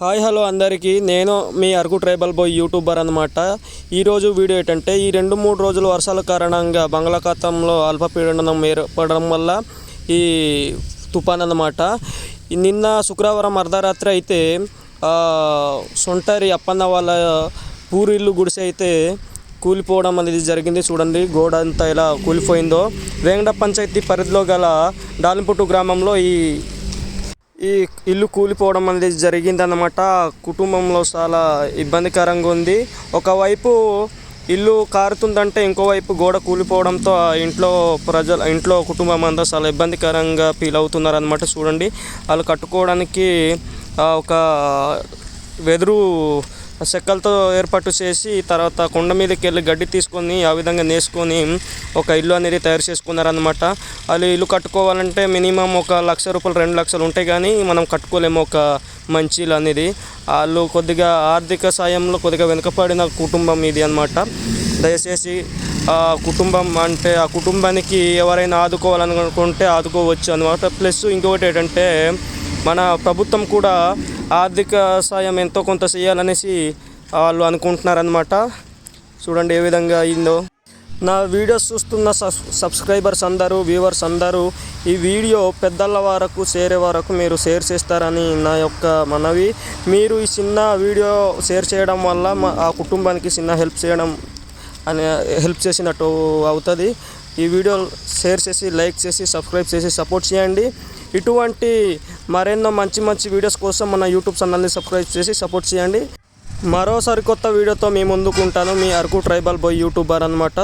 Hi hello అందరికీ. నేను మీ అరకు ట్రైబల్ బాయ్ యూట్యూబర్ అనమాట ఈరోజు వీడియో ఏంటంటే ఈ రెండు మూడు రోజులు వర్షాల కారణంగా బంగాళాఖాతంలో అల్పపీడనం ఏర్పడడం వల్ల ఈ తుఫాన్ అన్నమాట. నిన్న శుక్రవారం అర్ధరాత్రి అయితే సొంటరి అప్పన్న వాళ్ళ పూరిల్లు గుడిసె అయితే కూలిపోవడం అనేది జరిగింది. చూడండి గోడ అంతా ఎలా కూలిపోయిందో. వేంగడ పంచాయతీ పరిధిలో గల డాలింపుట్టు గ్రామంలో ఈ ఈ ఇల్లు కూలిపోవడం అనేది జరిగిందన్నమాట. కుటుంబంలో చాలా ఇబ్బందికరంగా ఉంది. ఒకవైపు ఇల్లు కారుతుందంటే ఇంకోవైపు గోడ కూలిపోవడంతో ఇంట్లో ప్రజల ఇంట్లో కుటుంబం అంతా చాలా ఇబ్బందికరంగా ఫీల్ అవుతున్నారు అనమాట చూడండి. వాళ్ళు కట్టుకోవడానికి ఒక వెదురు చెక్కలతో ఏర్పాటు చేసి తర్వాత కొండ మీదకి వెళ్ళి గడ్డి తీసుకొని ఆ విధంగా నేసుకొని ఒక ఇల్లు అనేది తయారు చేసుకున్నారనమాట వాళ్ళు ఇల్లు కట్టుకోవాలంటే మినిమం ఒక లక్ష రూపాయలు రెండు లక్షలు ఉంటాయి కానీ మనం కట్టుకోలేము ఒక మంచి ఇల్లు అనేది. వాళ్ళు కొద్దిగా ఆర్థిక సాయంలో కొద్దిగా వెనుకపడిన కుటుంబం ఇది అనమాట దయచేసి ఆ కుటుంబం అంటే ఆ కుటుంబానికి ఎవరైనా ఆదుకోవాలనుకుంటే ఆదుకోవచ్చు అనమాట ప్లస్ ఇంకొకటి ఏంటంటే మన ప్రభుత్వం కూడా ఆర్థిక సాయం ఎంతో కొంత చేయాలనేసి వాళ్ళు అనుకుంటున్నారనమాట చూడండి ఏ విధంగా అయిందో. నా వీడియోస్ చూస్తున్న సబ్ సబ్స్క్రైబర్స్ అందరూ వ్యూవర్స్ అందరూ ఈ వీడియో పెద్దల వరకు చేరే వరకు మీరు షేర్ చేస్తారని నా యొక్క మనవి. మీరు ఈ చిన్న వీడియో షేర్ చేయడం వల్ల మా ఆ కుటుంబానికి చిన్న హెల్ప్ చేయడం అని హెల్ప్ చేసినట్టు అవుతుంది. ఈ వీడియో షేర్ చేసి లైక్ చేసి సబ్స్క్రైబ్ చేసి సపోర్ట్ చేయండి. ఇటువంటి మరెన్నో మంచి మంచి వీడియోస్ కోసం మన యూట్యూబ్ ఛానల్ని సబ్స్క్రైబ్ చేసి సపోర్ట్ చేయండి. మరో సరికొత్త వీడియోతో మీ ముందుకు ఉంటాను. మీ అరకు ట్రైబల్ బాయ్ యూట్యూబర్ అనమాట